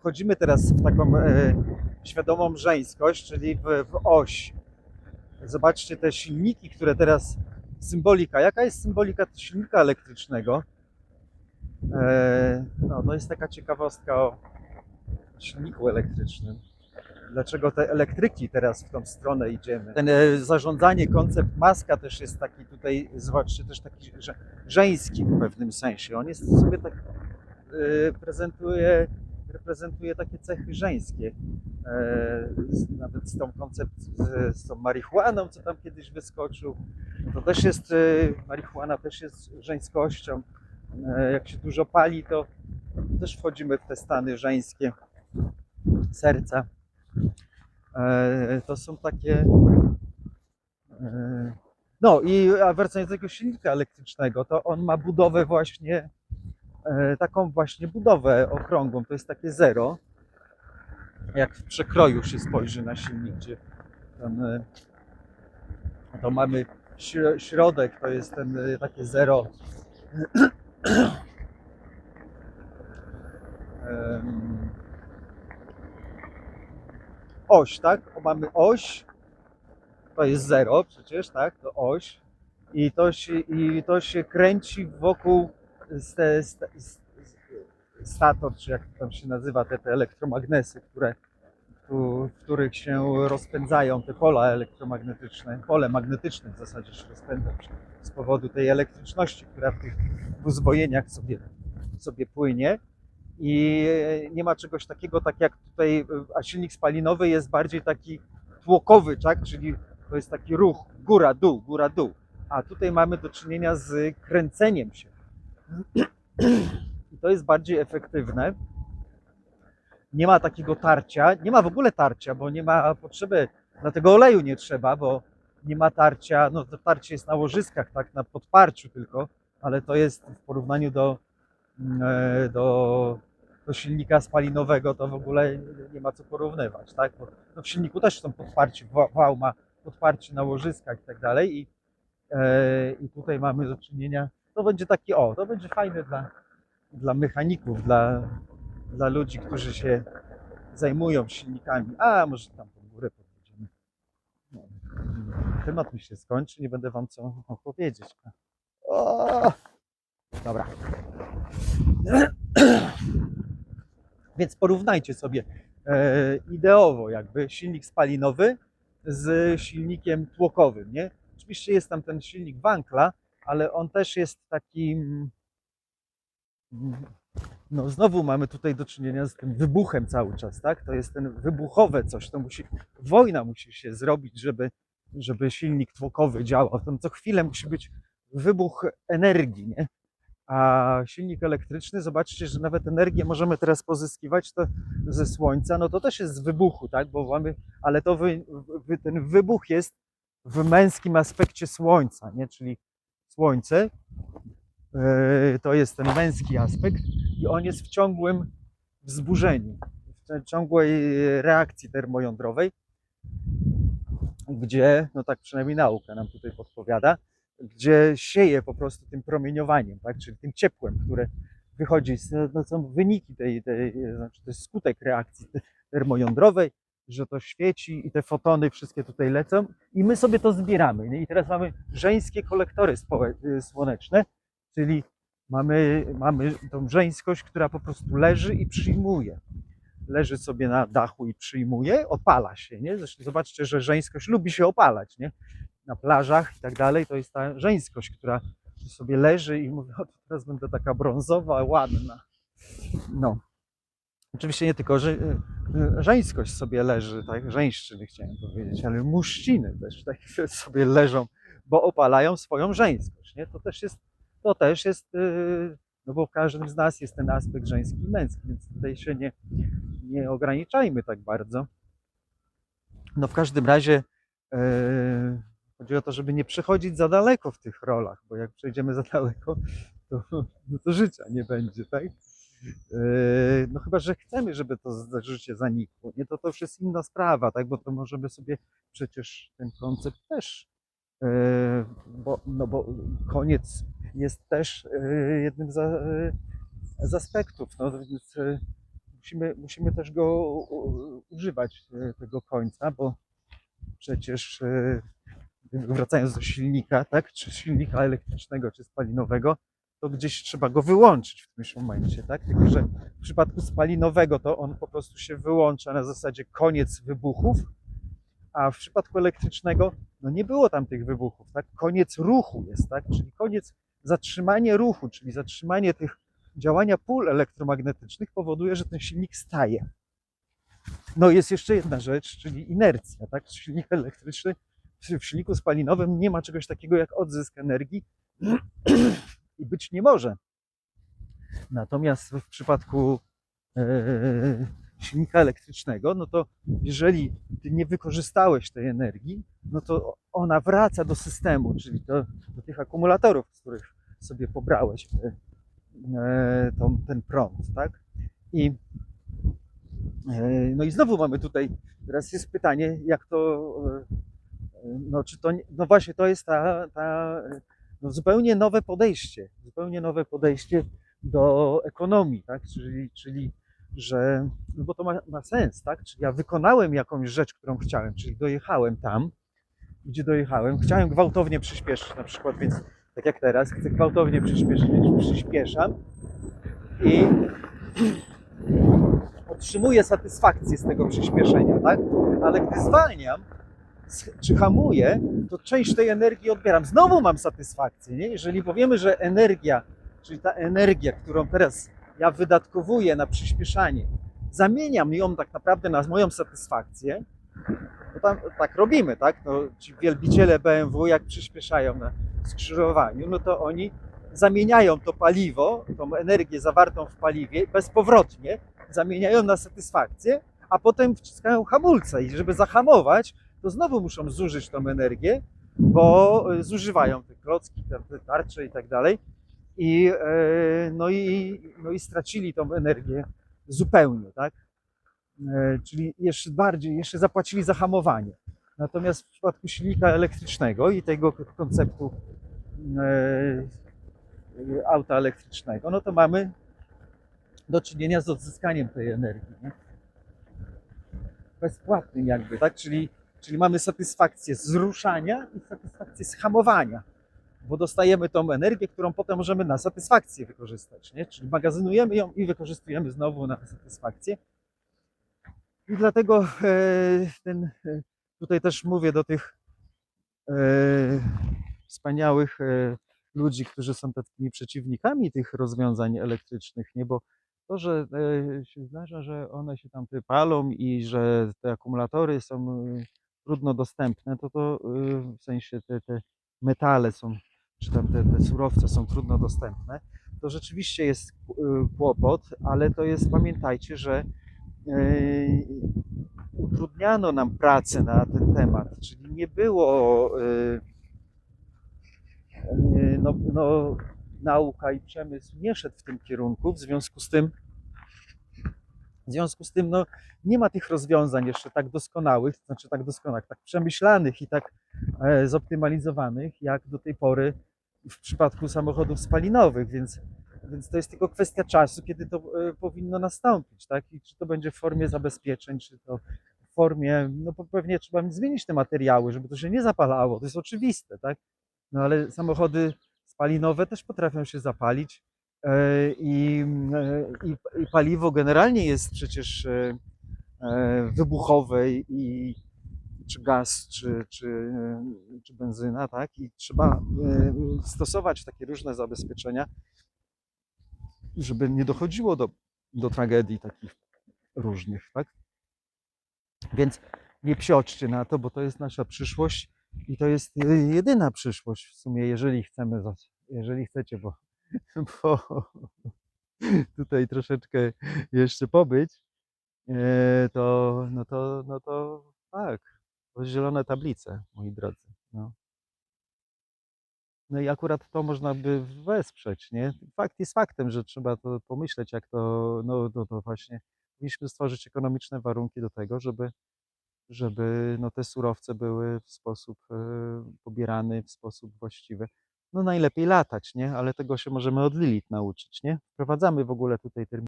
wchodzimy teraz w taką e, świadomą żeńskość, czyli w, w oś. Zobaczcie te silniki, które teraz. Symbolika. Jaka jest symbolika silnika elektrycznego? E, no, to jest taka ciekawostka o silniku elektrycznym. Dlaczego te elektryki teraz w tą stronę idziemy? Ten e, zarządzanie, koncept maska też jest taki tutaj, zobaczcie, też taki że, żeński w pewnym sensie. On jest sobie tak e, prezentuje, reprezentuje takie cechy żeńskie. E, z, nawet z tą koncept, z, z tą marihuaną, co tam kiedyś wyskoczył. To też jest, e, marihuana też jest żeńskością. E, jak się dużo pali, to też wchodzimy w te stany żeńskie serca. E, to są takie. E, no i a wracając do tego silnika elektrycznego, to on ma budowę właśnie taką właśnie budowę okrągłą. To jest takie zero. Jak w przekroju się spojrzy na silnik, gdzie e, to mamy śro- środek, to jest ten e, takie zero. Oś, tak? O, mamy oś, to jest zero przecież, tak? To oś. I to się, i to się kręci wokół ste, ste, s- stator, czy jak tam się nazywa, te, te elektromagnesy, które, tu, w których się rozpędzają te pola elektromagnetyczne, pole magnetyczne w zasadzie się rozpędza z powodu tej elektryczności, która w tych uzwojeniach sobie, sobie płynie. I nie ma czegoś takiego, tak jak tutaj, a silnik spalinowy jest bardziej taki tłokowy, tak? czyli to jest taki ruch góra-dół, góra-dół. A tutaj mamy do czynienia z kręceniem się. I to jest bardziej efektywne. Nie ma takiego tarcia, nie ma w ogóle tarcia, bo nie ma potrzeby, dlatego oleju nie trzeba, bo nie ma tarcia, no to tarcie jest na łożyskach, tak, na podparciu tylko, ale to jest w porównaniu do, mm, e, do, do silnika spalinowego, to w ogóle nie ma co porównywać, tak, bo no w silniku też są podparcie, wa- wał ma podparcie na łożyskach i tak dalej i, e, i tutaj mamy do czynienia, to będzie taki, o, to będzie fajne dla, dla mechaników, dla, dla ludzi, którzy się zajmują silnikami. A, może tam po górę podjedziemy. No, temat mi się skończy, nie będę wam co opowiedzieć. O! Dobra. Więc porównajcie sobie e, ideowo jakby silnik spalinowy z silnikiem tłokowym, nie? Oczywiście jest tam ten silnik Wankla, ale on też jest taki mm, no znowu mamy tutaj do czynienia z tym wybuchem cały czas, tak? To jest ten wybuchowe coś, to musi, wojna musi się zrobić, żeby, żeby silnik tłokowy działał. Tam co chwilę musi być wybuch energii, nie? A silnik elektryczny, zobaczcie, że nawet energię możemy teraz pozyskiwać to ze słońca, no to też jest z wybuchu, tak? Bo mamy, ale to wy, wy, ten wybuch jest w męskim aspekcie słońca, nie? Czyli słońce. Yy, to jest ten męski aspekt i on jest w ciągłym wzburzeniu, w ciągłej reakcji termojądrowej, gdzie, no tak przynajmniej nauka nam tutaj podpowiada, gdzie sieje po prostu tym promieniowaniem, tak, czyli tym ciepłem, które wychodzi, no, no są wyniki tej, tej, znaczy to jest skutek reakcji te- termojądrowej, że to świeci i te fotony wszystkie tutaj lecą i my sobie to zbieramy. I teraz mamy żeńskie kolektory y, słoneczne, czyli mamy, mamy tą żeńskość, która po prostu leży i przyjmuje. Leży sobie na dachu i przyjmuje, opala się, nie? Zresztą zobaczcie, że żeńskość lubi się opalać, nie? Na plażach i tak dalej, to jest ta żeńskość, która sobie leży i mówi, o, teraz będę taka brązowa, ładna. No. Oczywiście nie tylko że, y, żeńskość sobie leży, tak? Żeńszczyny chciałem powiedzieć, ale muszciny też tak sobie leżą, bo opalają swoją żeńskość, nie? To też jest to też jest, yy, no bo w każdym z nas jest ten aspekt żeński i męski, więc tutaj się nie, nie ograniczajmy tak bardzo. No w każdym razie yy, chodzi o to, żeby nie przechodzić za daleko w tych rolach, bo jak przejdziemy za daleko, to, no to życia nie będzie, tak? Yy, No chyba, że chcemy, żeby to życie zanikło, nie? To to już jest inna sprawa, tak? Bo to możemy sobie przecież ten koncept też, yy, bo, no bo koniec jest też yy, jednym z, aspektów. No, więc, musimy, musimy też go używać, tego końca, bo przecież wracając do silnika, tak, czy silnika elektrycznego, czy spalinowego, to gdzieś trzeba go wyłączyć w którymś momencie, tak? Tylko, że w przypadku spalinowego to on po prostu się wyłącza na zasadzie koniec wybuchów, a w przypadku elektrycznego no nie było tam tych wybuchów, tak? Koniec ruchu jest, tak? Czyli koniec, zatrzymanie ruchu, czyli zatrzymanie tych działania pól elektromagnetycznych powoduje, że ten silnik staje. No jest jeszcze jedna rzecz, czyli inercja, tak? Silnik elektryczny, w silniku spalinowym nie ma czegoś takiego jak odzysk energii i być nie może. Natomiast w przypadku e, silnika elektrycznego, no to jeżeli ty nie wykorzystałeś tej energii, no to ona wraca do systemu, czyli do, do tych akumulatorów, z których sobie pobrałeś te, e, tą, ten prąd, tak? I e, no i znowu mamy tutaj, teraz jest pytanie, jak to, e, no czy to, no właśnie to jest ta, ta no zupełnie nowe podejście, zupełnie nowe podejście do ekonomii, tak? Czyli, czyli że, no bo to ma, ma sens, tak? Czyli ja wykonałem jakąś rzecz, którą chciałem, czyli dojechałem tam, gdzie dojechałem, chciałem gwałtownie przyspieszyć na przykład, więc tak jak teraz, chcę gwałtownie przyspieszyć, więc przyspieszam i otrzymuję satysfakcję z tego przyspieszenia, tak? Ale gdy zwalniam, czy hamuję, to część tej energii odbieram. Znowu mam satysfakcję, nie? Jeżeli powiemy, że energia, czyli ta energia, którą teraz ja wydatkowuję na przyspieszanie, zamieniam ją tak naprawdę na moją satysfakcję, to tam tak robimy, tak? No, ci wielbiciele BMW, jak przyspieszają na skrzyżowaniu, no to oni zamieniają to paliwo, tą energię zawartą w paliwie bezpowrotnie, zamieniają na satysfakcję, a potem wciskają hamulce i żeby zahamować, to znowu muszą zużyć tą energię, bo y, zużywają te klocki, te, tarcze i tak dalej. I, e, no, i, no i stracili tą energię zupełnie, tak? E, Czyli jeszcze bardziej, jeszcze zapłacili za hamowanie. Natomiast w przypadku silnika elektrycznego i tego konceptu e, auta elektrycznego, no to mamy do czynienia z odzyskaniem tej energii. Nie? Bezpłatnym jakby, tak? Czyli, czyli mamy satysfakcję z ruszania i satysfakcję z hamowania, bo dostajemy tą energię, którą potem możemy na satysfakcję wykorzystać, nie? Czyli magazynujemy ją i wykorzystujemy znowu na satysfakcję. I dlatego e, ten, e, tutaj też mówię do tych e, wspaniałych ludzi, którzy są takimi przeciwnikami tych rozwiązań elektrycznych, nie? Bo to, że się zdarza, że one się tam palą i że te akumulatory są trudno dostępne, to to e, w sensie te, te metale są, czy tam te, te surowce są trudno dostępne, to rzeczywiście jest e, kłopot, ale to jest, pamiętajcie, że e, utrudniano nam pracę na ten temat, czyli nie było no, no, nauka i przemysł nie szedł w tym kierunku, w związku z tym w związku z tym no, nie ma tych rozwiązań jeszcze tak doskonałych, znaczy tak doskonałych, tak przemyślanych i tak e, zoptymalizowanych, jak do tej pory w przypadku samochodów spalinowych, więc, więc to jest tylko kwestia czasu, kiedy to e, powinno nastąpić, tak? I czy to będzie w formie zabezpieczeń, czy to w formie, no pewnie trzeba zmienić te materiały, żeby to się nie zapalało, to jest oczywiste, tak? No ale samochody spalinowe też potrafią się zapalić i, e, i, i paliwo generalnie jest przecież e, e, wybuchowe i czy gaz, czy, czy, e, czy benzyna, tak? I trzeba e, stosować takie różne zabezpieczenia, żeby nie dochodziło do, do tragedii takich różnych, tak? Więc nie psioczcie na to, bo to jest nasza przyszłość i to jest e, jedyna przyszłość w sumie, jeżeli chcemy, jeżeli chcecie, bo, bo tutaj troszeczkę jeszcze pobyć, e, to, no to, no to tak, zielone tablice, moi drodzy. No. no i akurat to można by wesprzeć, nie? Fakt jest faktem, że trzeba to pomyśleć, jak to, no, no to właśnie powinniśmy stworzyć ekonomiczne warunki do tego, żeby, żeby no, te surowce były w sposób e, pobierany, w sposób właściwy. No najlepiej latać, nie? Ale tego się możemy od Lilith nauczyć, nie? Wprowadzamy w ogóle tutaj termin